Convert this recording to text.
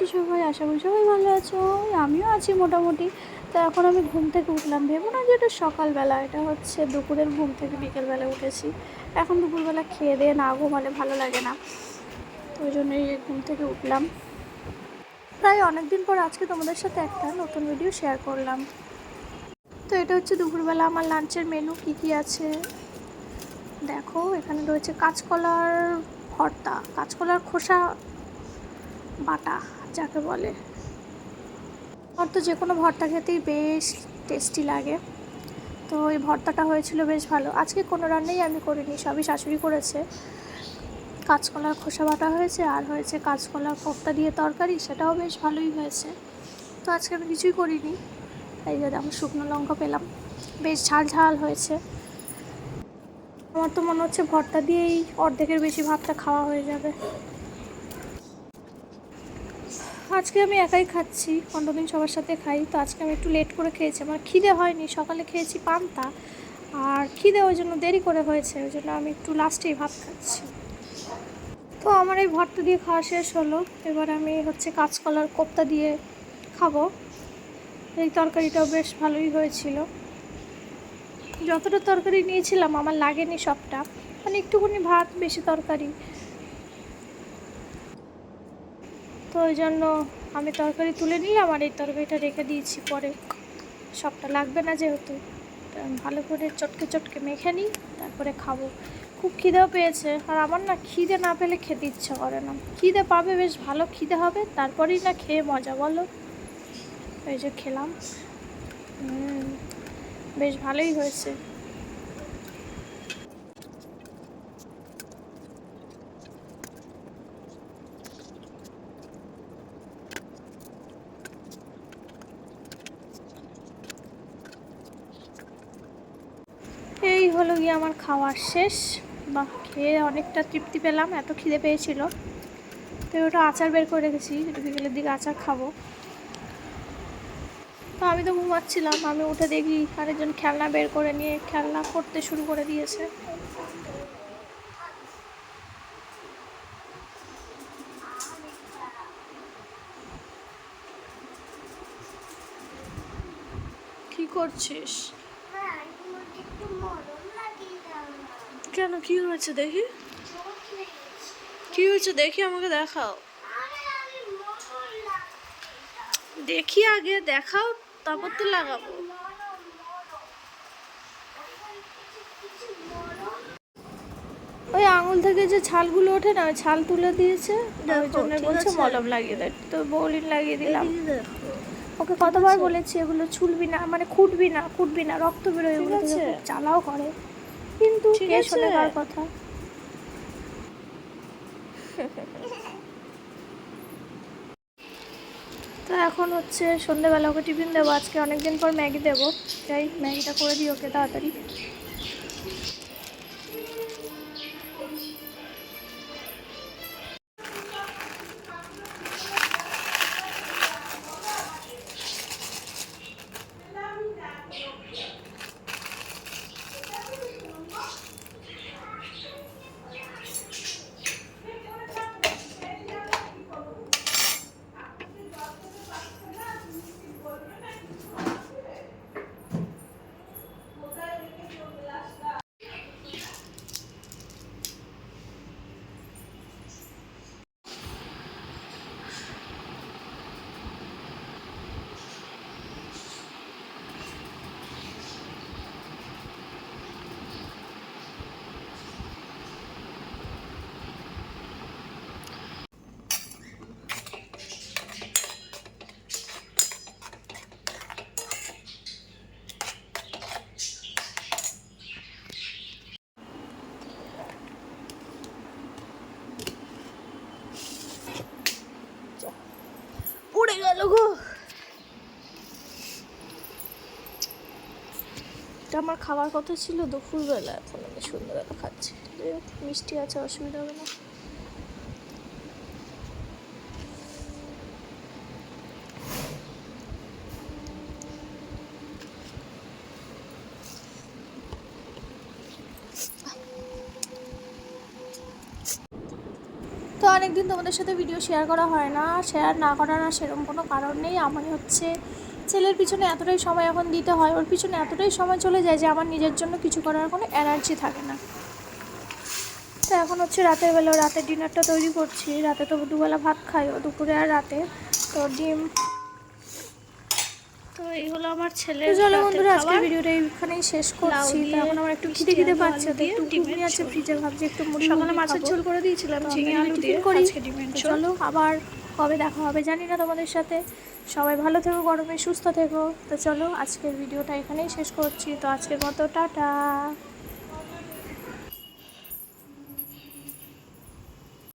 আছো সবাই, আশা করি সবাই ভালো আছো। আমিও আছি মোটামুটি। তো এখন আমি ঘুম থেকে উঠলাম। ভেবো না যে এটা সকালবেলা, এটা হচ্ছে দুপুরের ঘুম থেকে বিকেলবেলা উঠেছি। এখন দুপুরবেলা খেয়ে দিয়ে না ঘুমালে ভালো লাগে না। তো ওই জন্যই ঘুম থেকে উঠলাম। প্রায় অনেক দিন পর আজকে তোমাদের সাথে একটা নতুন ভিডিও শেয়ার করলাম। তো এটা হচ্ছে দুপুরবেলা আমার লাঞ্চের মেনু কী কী আছে? দেখো, এখানে রয়েছে কাঁচকলার ভর্তা, কাঁচকলার খোসা বাটা। যাকে বলে। আমার তো যে কোনো ভর্তা খেতেই বেশ টেস্টি লাগে। তো এই ভর্তাটা হয়েছিল বেশ ভালো। আজকে কোনো রান্নাই আমি করিনি, সবই শাশুড়ি করেছে। কাঁচকলার খোসা বাটা হয়েছে আর হয়েছে কাঁচকলার কোফতা দিয়ে তরকারি, সেটাও বেশ ভালোই হয়েছে। তো আজকে আমি কিছুই করিনি। এই যে আমি শুকনো লঙ্কা পেলাম। বেশ ঝাল ঝাল হয়েছে। আমার তো মনে হচ্ছে ভর্তা দিয়েই অর্ধেকের বেশি ভাতটা খাওয়া হয়ে যাবে। আজকে আমি একাই খাচ্ছি অন্যদিন সবার সাথে খাই, তো আজকে আমি একটু লেট করে খেয়েছি। আমার খিদে হয়নি, সকালে খেয়েছি পান্তা, আর খিদে ওই জন্য দেরি করে হয়েছে, ওই জন্য আমি একটু লাস্টেই ভাত খাচ্ছি। তো আমার এই ভর্তা দিয়ে খাওয়া শেষ হলো, এবার আমি হচ্ছে কাঁচকলার কোপ্তা দিয়ে খাব। এই তরকারিটাও বেশ ভালোই হয়েছিল। যতটা তরকারি নিয়েছিলাম, আমার লাগেনি সবটা মানে একটুখানি ভাত, বেশি তরকারি। তো ওই জন্য আমি তরকারি তুলে নিলাম আর এই তরকারিটা রেখে দিয়েছি পরে। সবটা লাগবে না যেহেতু। ভালো করে চটকে চটকে মেখে নিই, তারপরে খাব। খুব খিদেও পেয়েছে। আর আমার না খিদে না পেলে খেতে ইচ্ছা করে না। খিদে পাবে, বেশ ভালো খিদে হবে, তারপরেই না খেয়ে মজা, বলো? এই যে খেলাম। বেশ ভালোই হয়েছে এই হলো গিয়ে আমার খাওয়ার শেষ। বা খেয়ে অনেকটা তৃপ্তি পেলাম, এত খিদে পেয়েছিল। তো ওটা আচার বের করে রেখেছি বিকেলের দিকে আচার খাব। তো আমি তো ঘুমাচ্ছিলাম, আমি উঠে দেখি আরেকজন খেলনা বের করে নিয়ে খেলনা করতে শুরু করে দিয়েছে। কি করছিস? কেন? কি হয়েছে দেখি? কি হয়েছে দেখি আমাকে দেখাও। দেখি আগে দেখাও তারপর তো লাগাবো। ওই আঙুল থেকে যে ছালগুলো ওঠে না ওই ছাল তুলে দিয়েছে ওই জন্য বলছে মলম লাগিয়ে দেয়। তো বলিন লাগিয়ে দিলাম। ওকে কতবার বলেছি এগুলো ছুলবি না মানে খুঁটবি না খুঁটবি না রক্ত বেরোয় এগুলো জ্বালাও করে। কিন্তু কে শোনে কার কথা? তো এখন হচ্ছে সন্ধ্যেবেলা ওকে টিফিন দেবো। আজকে অনেকদিন পর ম্যাগি দেবো। তাই ম্যাগিটা করে দিই ওকে তাড়াতাড়ি। আমার খাওয়ার কথা ছিল দুপুরবেলা। এখন আমি সন্ধ্যাবেলা খাচ্ছি। মিষ্টি আছে, অসুবিধা হবে না। তো অনেকদিন তোমাদের সাথে ভিডিও শেয়ার করা হয় না। শেয়ার না করার সেরকম কোনো কারণ নেই। আমার হচ্ছে ছেলের পিছনে এতটাই সময় এখন দিতে হয় ওর পিছনে এতটাই সময় চলে যায় যে আমার নিজের জন্য কিছু করার কোনো এনার্জি থাকে না। তো এখন হচ্ছে রাতের বেলা রাতের ডিনারটা তৈরি করছি। রাতে তো দুবেলা ভাত খাই ও দুপুরে আর রাতে। তো ডিম। তো এই হলো আমার ছেলে চলো বন্ধুরা আজকে ভিডিওটা এইখানেই শেষ করছি। এখন আমার একটু খিদে খিদে পাচ্ছে তো একটু ঘুমিয়ে আছে ফ্রিজে ভাবছি একটু মুড়ি সকালে মাছের ঝোল করে দিয়েছিলাম ঝিঙে আলু দিয়ে করি। চলো আবার কবে দেখা হবে জানি না তোমাদের সাথে। সবাই ভালো থেকো, গরমে সুস্থ থেকো। তো চলো, আজকের ভিডিওটা এখানেই শেষ করছি। তো আজকের মতো, টাটা।